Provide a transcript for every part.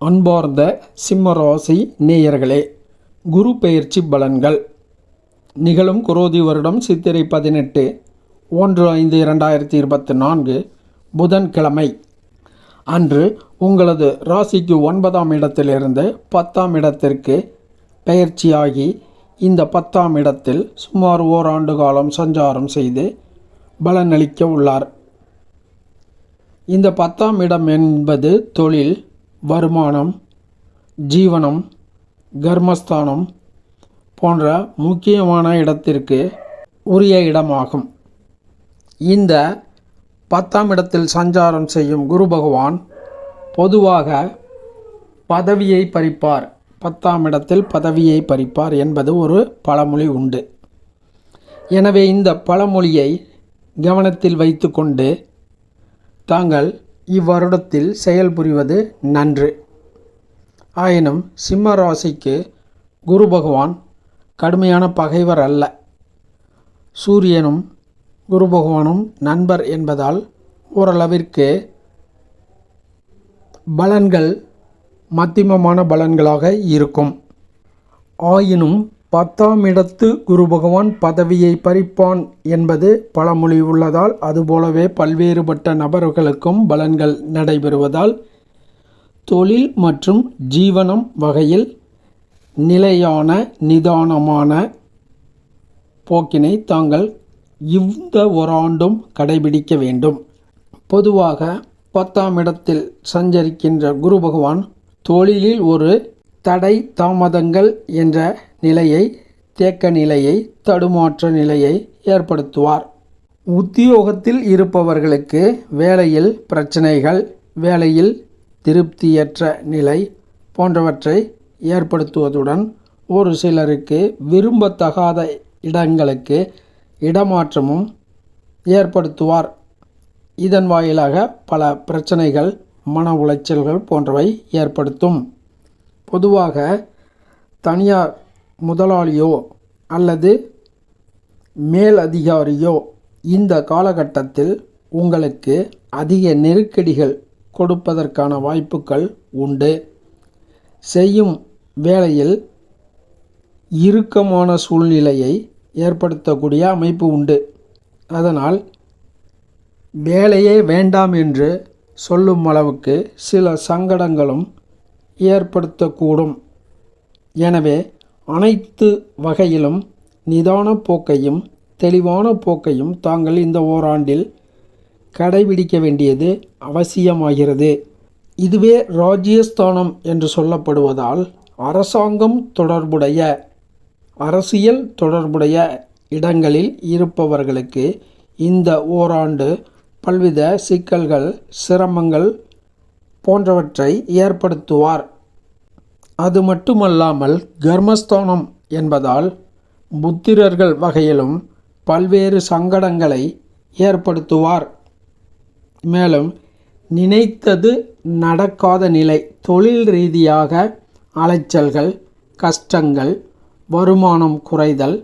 அன்பார்ந்த சிம்மராசி நேயர்களே குரு பெயர்ச்சி பலன்கள். நிகழும் குரோதி வருடம் சித்திரை பதினெட்டு ஒன்று ஐந்து இரண்டாயிரத்தி இருபத்தி நான்கு புதன்கிழமை. அன்று உங்களது ராசிக்கு ஒன்பதாம் இடத்திலிருந்து பத்தாம் இடத்திற்கு பெயர்ச்சியாகி இந்த பத்தாம் இடத்தில் சுமார் ஓராண்டு காலம் சஞ்சாரம் செய்து பலனளிக்க உள்ளார். இந்த பத்தாம் இடம் என்பது தொழில் வருமானம் ஜீவனம் கர்மஸ்தானம் போன்ற முக்கியமான இடத்திற்கு உரிய இடமாகும். இந்த பத்தாம் இடத்தில் சஞ்சாரம் செய்யும் குரு பகவான் பொதுவாக பதவியை பறிப்பார். பத்தாம் இடத்தில் பதவியை பறிப்பார் என்பது ஒரு பழமொழி உண்டு. எனவே இந்த பழமொழியை கவனத்தில் வைத்துக்கொண்டு தாங்கள் இவ்வருடத்தில் செயல்புரிவது நன்று. ஆயினும் சிம்ம ராசிக்கு குரு பகவான் கடுமையான பகைவர் அல்ல. சூரியனும் குரு பகவானும் நண்பர் என்பதால் ஓரளவிற்கு பலன்கள் மத்தியமமான பலன்களாக இருக்கும். ஆயினும் பத்தாம் இடத்து குரு பகவான் பதவியை பறிப்பான் என்பது பழமொழி உள்ளதால் அதுபோலவே பல்வேறுபட்ட நபர்களுக்கும் பலன்கள் நடைபெறுவதால் தொழில் மற்றும் ஜீவனம் வகையில் நிலையான நிதானமான போக்கினை தாங்கள் இந்த ஓராண்டும் கடைபிடிக்க வேண்டும். பொதுவாக பத்தாம் இடத்தில் சஞ்சரிக்கின்ற குரு பகவான் தொழிலில் ஒரு தடை தாமதங்கள் என்ற நிலையை தேக்க நிலையை தடுமாற்ற நிலையை ஏற்படுத்துவார். உத்தியோகத்தில் இருப்பவர்களுக்கு வேலையில் பிரச்சனைகள் வேலையில் திருப்தியற்ற நிலை போன்றவற்றை ஏற்படுத்துவதுடன் ஒரு சிலருக்கு விரும்பத்தகாத இடங்களுக்கு இடமாற்றமும் ஏற்படுத்துவார். இதன் வாயிலாக பல பிரச்சனைகள் மன உளைச்சல்கள் போன்றவை ஏற்படுத்தும். பொதுவாக தனியார் முதலாளியோ அல்லது மேல் அதிகாரியோ இந்த காலகட்டத்தில் உங்களுக்கு அதிக நெருக்கடிகள் கொடுப்பதற்கான வாய்ப்புகள் உண்டு. செய்யும் வேளையில் இறுக்கமான சூழ்நிலையை ஏற்படுத்தக்கூடிய அமைப்பு உண்டு. அதனால் வேலையே வேண்டாம் என்று சொல்லும் அளவுக்கு சில சங்கடங்களும் ஏற்படுத்தக்கூடும். எனவே அனைத்து வகையிலும் நிதான போக்கையும் தெளிவான போக்கையும் தாங்கள் இந்த ஓராண்டில் கடைபிடிக்க வேண்டியது அவசியமாகிறது. இதுவே ராஜ்யஸ்தானம் என்று சொல்லப்படுவதால் அரசாங்கம் தொடர்புடைய அரசியல் தொடர்புடைய இடங்களில் இருப்பவர்களுக்கு இந்த ஓராண்டு பல்வித சிக்கல்கள் சிரமங்கள் போன்றவற்றை ஏற்படுத்துவார். அது மட்டுமல்லாமல் கர்மஸ்தானம் என்பதால் புத்திரர்கள் வகையிலும் பல்வேறு சங்கடங்களை ஏற்படுத்துவார். மேலும் நினைத்தது நடக்காத நிலை தொழில் ரீதியாக அலைச்சல்கள் கஷ்டங்கள் வருமானம் குறைதல்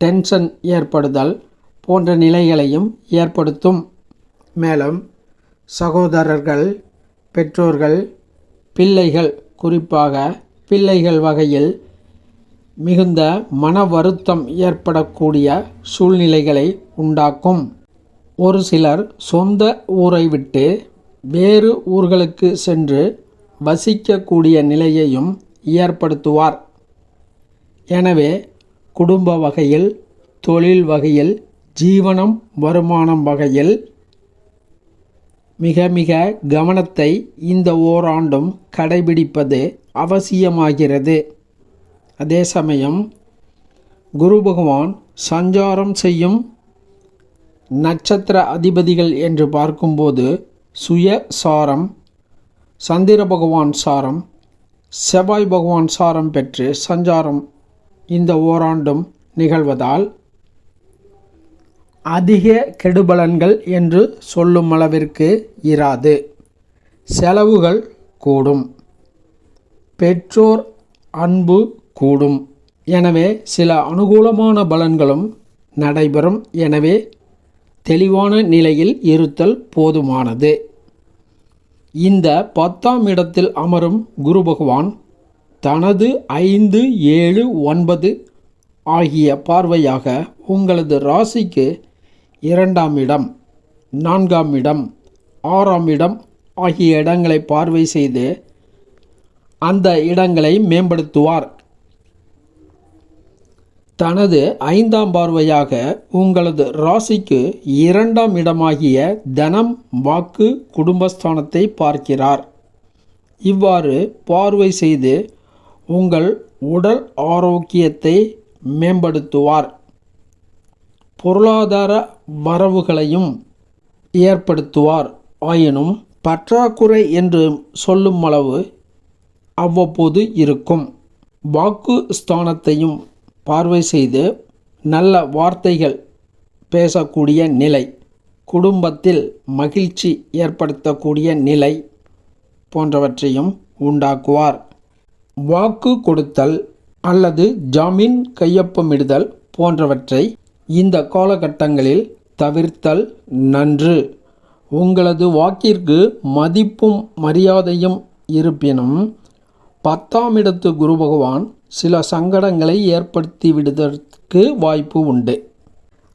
டென்ஷன் ஏற்படுதல் போன்ற நிலைகளையும் ஏற்படுத்தும். மேலும் சகோதரர்கள் பெற்றோர்கள் பிள்ளைகள் குறிப்பாக பிள்ளைகள் வகையில் மிகுந்த மன வருத்தம் ஏற்படக்கூடிய சூழ்நிலைகளை உண்டாக்கும். ஒரு சிலர் சொந்த ஊரை விட்டு வேறு ஊர்களுக்கு சென்று வசிக்கக்கூடிய நிலையையும் ஏற்படுத்துவார். எனவே குடும்ப வகையில் தொழில் வகையில் ஜீவனம் வருமானம் வகையில் மிக மிக கவனத்தை இந்த ஓராண்டும் கடைபிடிப்பது அவசியமாகிறது. அதே சமயம் குரு பகவான் சஞ்சாரம் செய்யும் நட்சத்திர அதிபதிகள் என்று பார்க்கும்போது சுய சாரம் சந்திர பகவான் சாரம் செவ்வாய் பகவான் சாரம் பெற்று சஞ்சாரம் இந்த ஓராண்டும் நிகழ்வதால் அதிக கெடுபலன்கள் என்று சொல்லும் அளவிற்கு இராது. செலவுகள் கூடும். பெற்றோர் அன்பு கூடும். எனவே சில அனுகூலமான பலன்களும் நடைபெறும். எனவே தெளிவான நிலையில் இருத்தல் போதுமானது. இந்த பத்தாம் இடத்தில் அமரும் குரு பகவான் தனது ஐந்து ஏழு ஒன்பது ஆகிய பார்வையாக உங்களது ராசிக்கு இரண்டாம் இடம் நான்காம் இடம் ஆறாம் இடம் ஆகிய இடங்களை பார்வை செய்து அந்த இடங்களை மேம்படுத்துவார். தனது ஐந்தாம் பார்வையாக உங்களது ராசிக்கு இரண்டாம் இடமாகிய தனம் வாக்கு குடும்பஸ்தானத்தை பார்க்கிறார். இவ்வாறு பார்வை செய்து உங்கள் உடல் ஆரோக்கியத்தை மேம்படுத்துவார். பொருளாதார வரவுகளையும் ஏற்படுத்துவார். ஆயினும் பற்றாக்குறை என்று சொல்லும் அளவு அவ்வப்போது இருக்கும். வாக்கு ஸ்தானத்தையும் பார்வை செய்து நல்ல வார்த்தைகள் பேசக்கூடிய நிலை குடும்பத்தில் மகிழ்ச்சி ஏற்படுத்தக்கூடிய நிலை போன்றவற்றையும் உண்டாக்குவார். வாக்கு கொடுத்தல் அல்லது ஜாமீன் கையொப்பமிடுதல் போன்றவற்றை இந்த காலகட்டங்களில் தவிர்த்தல் நன்று. உங்களது வாக்கிற்கு மதிப்பும் மரியாதையும் இருப்பினும் பத்தாம் இடத்து குரு பகவான் சில சங்கடங்களை ஏற்படுத்தி விடுவதற்கு வாய்ப்பு உண்டு.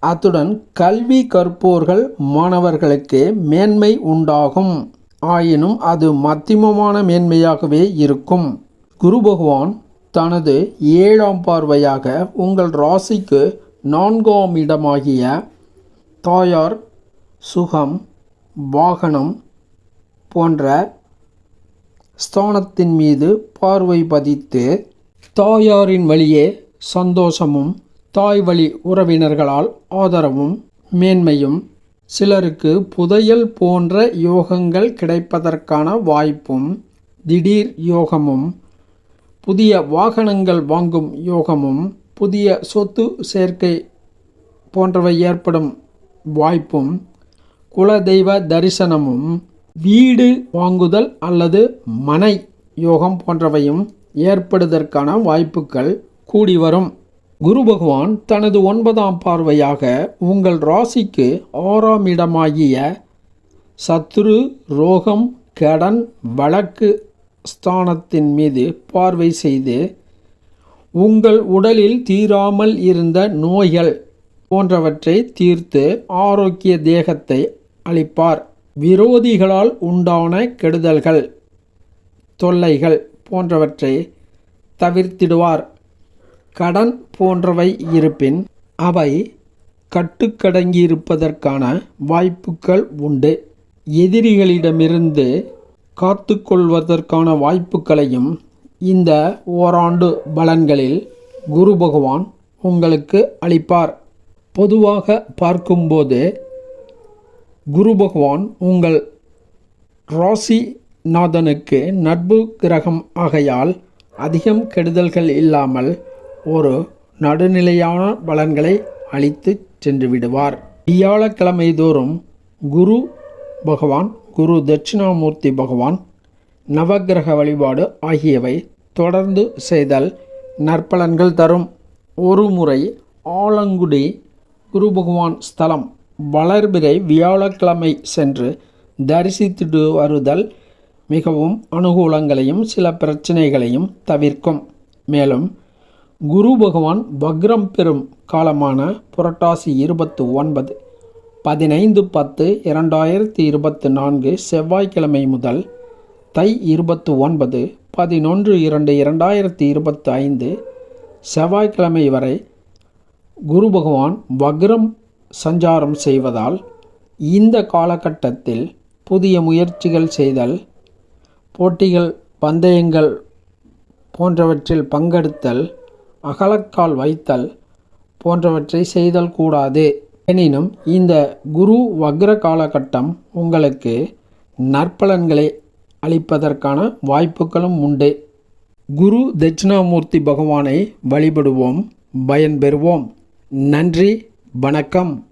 அத்துடன் கல்வி கற்போர்கள் மாணவர்களுக்கு மேன்மை உண்டாகும். ஆயினும் அது மத்தியமமான மேன்மையாகவே இருக்கும். குரு பகவான் தனது ஏழாம் பார்வையாக உங்கள் ராசிக்கு நான்காம் இடமாகிய தாயார் சுகம் வாகனம் போன்ற ஸ்தானத்தின் மீது பார்வை பதித்து தாயாரின் வழியே சந்தோஷமும் தாய் வழி உறவினர்களால் ஆதரவும் மேன்மையும் சிலருக்கு புதையல் போன்ற யோகங்கள் கிடைப்பதற்கான வாய்ப்பும் திடீர் யோகமும் புதிய வாகனங்கள் வாங்கும் யோகமும் புதிய சொத்து சேர்க்கை போன்றவை ஏற்படும் வாய்ப்பும் குலதெய்வ தரிசனமும் வீடு வாங்குதல் அல்லது மனை யோகம் போன்றவையும் ஏற்படுவதற்கான வாய்ப்புகள் கூடி வரும். குரு பகவான் தனது ஒன்பதாம் பார்வையாக உங்கள் ராசிக்கு ஆறாம் இடமாகிய சத்துரு ரோகம் கடன் வழக்கு ஸ்தானத்தின் மீது பார்வை செய்து உங்கள் உடலில் தீராமல் இருந்த நோய்கள் போன்றவற்றை தீர்த்து ஆரோக்கிய தேகத்தை அளிப்பார். விரோதிகளால் உண்டான கெடுதல்கள் தொல்லைகள் போன்றவற்றை தவிர்த்திடுவார். கடன் போன்றவை இருப்பின் அவை கட்டுக்கடங்கியிருப்பதற்கான வாய்ப்புகள் உண்டு. எதிரிகளிடமிருந்து காத்துக்கொள்வதற்கான வாய்ப்புகளையும் இந்த ஓராண்டு பலன்களில் குரு பகவான் உங்களுக்கு அளிப்பார். பொதுவாக பார்க்கும்போது குரு பகவான் உங்கள் ராசிநாதனுக்கு நட்பு கிரகம் ஆகையால் அதிகம் கெடுதல்கள் இல்லாமல் ஒரு நடுநிலையான பலன்களை அளித்து சென்று விடுவார். வியாழக்கிழமை தோறும் குரு பகவான் குரு தட்சிணாமூர்த்தி பகவான் நவக்கிரக வழிபாடு ஆகியவை தொடர்ந்து செய்தல் நற்பலன்கள் தரும். ஒரு முறை ஆலங்குடி குரு பகவான் ஸ்தலம் வளர்பிறை வியாழக்கிழமை சென்று தரிசித்துட்டு வருதல் மிகவும் அனுகூலங்களையும் சில பிரச்சனைகளையும் தவிர்க்கும். மேலும் குரு பகவான் வக்ரம் பெறும் காலமான புரட்டாசி இருபத்து ஒன்பது பதினைந்து பத்து இரண்டாயிரத்தி இருபத்து நான்கு செவ்வாய்க்கிழமை முதல் தை இருபத்து ஒன்பது பதினொன்று இரண்டு இரண்டாயிரத்தி இருபத்து ஐந்து செவ்வாய்க்கிழமை வரை குரு பகவான் வக்ரம் சஞ்சாரம் செய்வதால் இந்த காலகட்டத்தில் புதிய முயற்சிகள் செய்தல் போட்டிகள் பந்தயங்கள் போன்றவற்றில் பங்கெடுத்தல் அகலக்கால் வைத்தல் போன்றவற்றை செய்தல் கூடாது. எனினும் இந்த குரு வக்ர காலகட்டம் உங்களுக்கு நற்பலன்களை அளிப்பதற்கான வாய்ப்புகளும் உண்டு. குரு தட்சிணாமூர்த்தி பகவானை வழிபடுவோம் பயன்பெறுவோம். நன்றி. வணக்கம்.